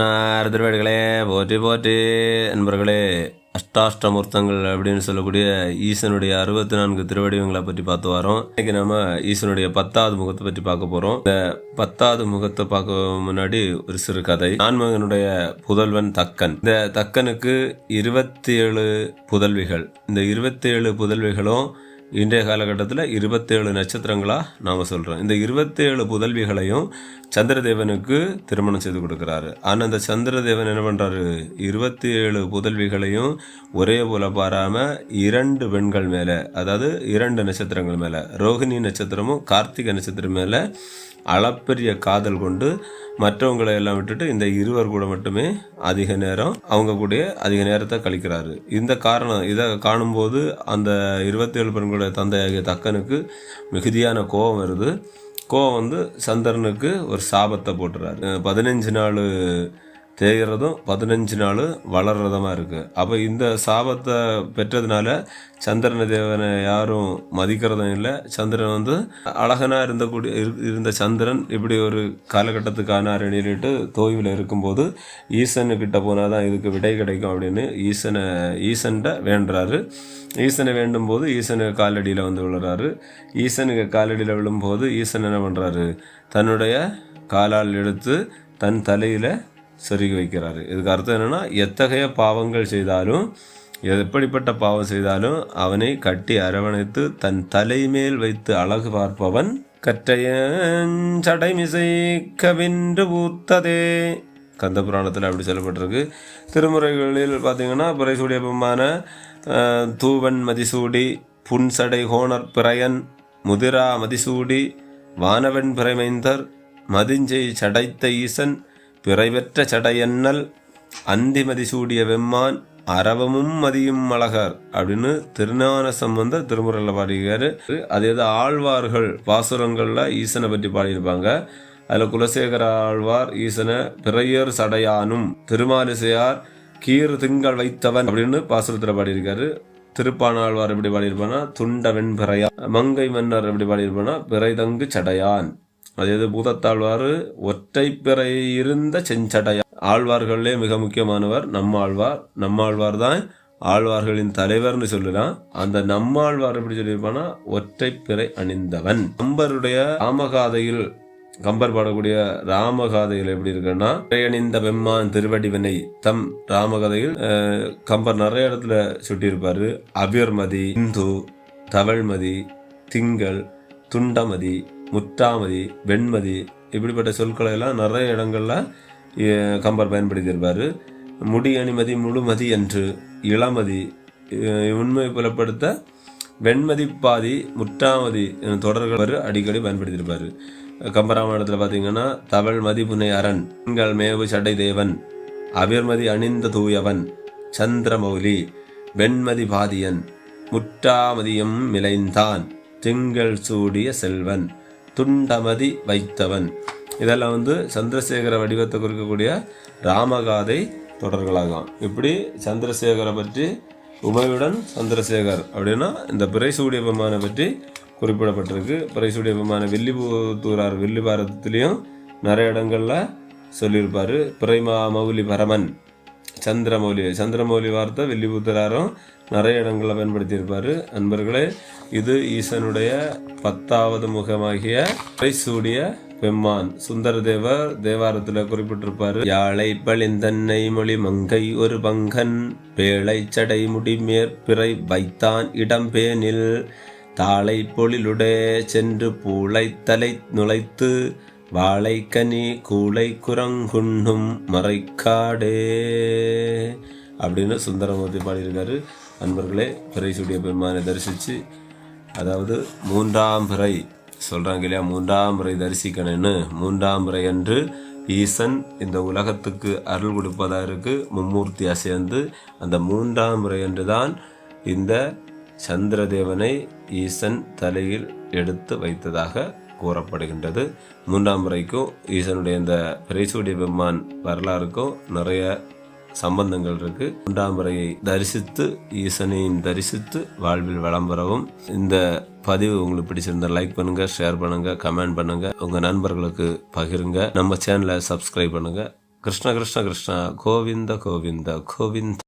நாத்தனார் திருவேடுகளே போற்றி போற்றி. நண்பர்களே அஷ்டாஷ்டமூர்த்தங்கள் அப்படின்னு சொல்லக்கூடிய ஈசனுடைய அறுபத்தி நான்கு திருவடிவங்களை பற்றி பார்த்து வரோம். இன்னைக்கு நம்ம ஈசனுடைய பத்தாவது முகத்தை பற்றி பார்க்க போறோம். இந்த பத்தாவது முகத்தை பார்க்க முன்னாடி ஒரு சிறு கதை. நான்மகனுடைய புதல்வன் தக்கன். இந்த தக்கனுக்கு இருபத்தி ஏழு புதல்விகள். இந்த இருபத்தி ஏழு புதல்விகளும் இன்றைய காலகட்டத்தில் இருபத்தேழு நட்சத்திரங்களாக நாம் சொல்கிறோம் இந்த இருபத்தேழு புதல்விகளையும் சந்திரதேவனுக்கு திருமணம் செய்து கொடுக்குறாரு. ஆனால் அந்த சந்திரதேவன் என்ன பண்ணுறாரு இருபத்தி ஏழு புதல்விகளையும் ஒரே போல பாராமல் இரண்டு பெண்கள் மேலே அதாவது இரண்டு நட்சத்திரங்கள் மேலே ரோகிணி நட்சத்திரமும் கார்த்திகை நட்சத்திரம் மேலே அளப்பெரிய காதல் கொண்டு மற்றவங்களை எல்லாம் விட்டுட்டு இந்த இருவர் கூட மட்டுமே அதிக நேரம் அவங்க கூட அதிக நேரத்தை கழிக்கிறாரு. இந்த காரணம் இதை காணும்போது அந்த இருபத்தி ஏழு பெண்களுடைய தந்தையாகிய தக்கனுக்கு மிகுதியான கோபம் வருது. கோவம் வந்து சந்திரனுக்கு ஒரு சாபத்தை போட்டுறாரு. பதினஞ்சு நாள் தேய்கிறதும் பதினஞ்சு நாள் வளர்றதமாக இருக்குது அப்போ இந்த சாபத்தை பெற்றதுனால சந்திரன தேவனை யாரும் மதிக்கிறதும் இல்லை. சந்திரன் வந்து அழகனாக இருந்தக்கூடிய இரு- இருந்த சந்திரன் இப்படி ஒரு காலகட்டத்துக்கான அரணிட்டு தோய்வில் இருக்கும்போது ஈசனுக்கிட்ட போனால் தான் இதுக்கு விடை கிடைக்கும் அப்படின்னு ஈசனை ஈசன்கிட்ட வேண்டுறாரு. ஈசனை வேண்டும் போது ஈசனுக்கு காலடியில் வந்து விழுறாரு. ஈசனுக்கு காலடியில் விழும்போது ஈசன் என்ன பண்ணுறாரு தன்னுடைய காலால் எடுத்து தன் தலையில் சொருகி வைக்கிறாரு. இதுக்கு அர்த்தம் என்னென்னா எத்தகைய பாவங்கள் செய்தாலும் எப்படிப்பட்ட பாவம் செய்தாலும் அவனை கட்டி அரவணைத்து தன் தலைமேல் வைத்து அழகு பார்ப்பவன் கற்றையஞ்சடைமிசை கவின்று பூத்ததே. கந்த புராணத்தில் அப்படி சொல்லப்பட்டிருக்கு. திருமுறைகளில் பார்த்தீங்கன்னா பிறைசூடிய பெம்மான தூவன் மதிசூடி புன்சடை ஹோனர் பிறையன் முதிரா மதிசூடி வானவன் பிறைமைந்தர் மதிஞ்சை சடைத்த ஈசன் பிறைவற்ற சடையன்னல் அந்திமதி சூடிய வெம்மான் அரவமும் மதியும் அழகர் அப்படின்னு திருஞான சம்பந்த திருமுறையில் பாடியிருக்காரு. அது எது ஆழ்வார்கள் பாசுரங்களில் ஈசனை பற்றி பாடியிருப்பாங்க. அதில் குலசேகர ஆழ்வார் ஈசனை பிறையர் சடையானும் திருமாலிசையார் கீர் திங்கள் வைத்தவன் அப்படின்னு பாசுரத்தில் பாடியிருக்காரு. திருப்பானாழ்வார் எப்படி பாடியிருப்பானா துண்ட வெண்பிறையா மங்கை மன்னர் எப்படி பாடியிருப்பானா பிறைதங்கு சடையான். அது பூதத்தாழ்வார் ஒற்றை பிறை இருந்த செஞ்சடையா ஆழ்வார்கள்லே மிக முக்கியமானவர் நம்மாழ்வார். நம்மாழ்வார் தான் ஆழ்வார்களின் தலைவர்னு சொல்லலாம் அந்த நம்மாழ்வார் எப்படி சொல்லியிருப்பானா ஒற்றை பிறை அணிந்தவன். கம்பருடைய ராமகாதையில் கம்பர் பாடக்கூடிய ராமகாதையில் எப்படி இருக்குன்னா அணிந்த பெம்மான் திருவடிவினை தம் ராமகதையில் கம்பர் நிறைய இடத்துல சுட்டியிருப்பாரு. அபியர்மதி இந்து தவழ்மதி திங்கள் துண்டமதி முத்தாமதி வெண்மதி இப்படிப்பட்ட சொற்களை எல்லாம் நிறைய இடங்களில் கம்பர் பயன்படுத்தியிருப்பார். முடி அணிமதி முழுமதி என்று இளமதி உண்மை புலப்படுத்த வெண்மதி பாதி முட்டாமதி தொடர்கள் அடிக்கடி பயன்படுத்தியிருப்பார். கம்பராமாயணத்தில் பார்த்தீங்கன்னா தவள் மதி புனை அரண் திங்கள் மேவு சடை தேவன் அவிர்மதி அணிந்த தூயவன் சந்திரமௌலி வெண்மதி பாதியன் முட்டாமதியும் மிளைந்தான் திங்கள் சூடிய செல்வன். துண்டமதி வைத்தவன். இதெல்லாம் வந்து சந்திரசேகர வடிவத்தை குறிக்கக்கூடிய ராமகாதை தொடர்களாகும். இப்படி சந்திரசேகரை பற்றி உமையுடன் சந்திரசேகர் அப்படின்னா இந்த பிறைசூடிய பெருமானை பற்றி குறிப்பிடப்பட்டிருக்கு. பிறைசூடிய பெருமான வெள்ளிபூத்தூரார் வெள்ளி பாரதத்துலேயும் நிறைய இடங்களில் சொல்லியிருப்பார். பிறைமா மௌலி பரமன். சந்திரமௌலி சந்திரமௌலி வார்த்தை வில்லிபுத்தராரும் நிறைய இடங்களில் பயன்படுத்தியிருப்பாரு. அன்பர்களே இது ஈசனுடைய பத்தாவது முகமாகிய சூடிய பெம்மான். சுந்தரதேவர் தேவாரத்தில் குறிப்பிட்டிருப்பாரு. யாழை பளிந்தன்னை மொழி மங்கை ஒரு பங்கன். பேழை சடை முடிமேற் பிறை வைத்தான் இடம்பேனில் தாளை பொழிலுடே சென்று பூளை தலை நுழைத்து வாழைக்கனி கூளை குரங்குண்ணும் மறைக்காடே. அப்படின்னு சுந்தரமூர்த்தி பாடியிருக்காரு. அன்பர்களே பிறைசூடிய பெருமானை தரிசித்து அதாவது மூன்றாம் பிறை சொல்கிறாங்க இல்லையா? மூன்றாம் பிறை தரிசிக்கணும்னு. மூன்றாம் பிறை அன்று ஈசன் இந்த உலகத்துக்கு அருள் கொடுப்பதாக இருக்குது மும்மூர்த்தியாக சேர்ந்து அந்த மூன்றாம் முறை அன்று தான் இந்த சந்திரதேவனை ஈசன் தலையில் எடுத்து வைத்ததாக கூறப்படுகின்றது. மூன்றாம் முறைக்கும் ஈசனுடைய இந்த பிரைசூடிய பெம்மான் வரலாறுக்கும் நிறைய சம்பந்தங்கள் இருக்கு. மூன்றாம் தரிசித்து ஈசனையும் தரிசித்து வாழ்வில் வளம் பெறவும். இந்த பதிவு உங்களுக்கு பிடிச்சிருந்தா லைக் பண்ணுங்க ஷேர் பண்ணுங்க கமெண்ட் பண்ணுங்க. உங்க நண்பர்களுக்கு பகிருங்க. நம்ம சேனலை சப்ஸ்கிரைப் பண்ணுங்க. கிருஷ்ண கிருஷ்ண கிருஷ்ணா கோவிந்த கோவிந்த கோவிந்த.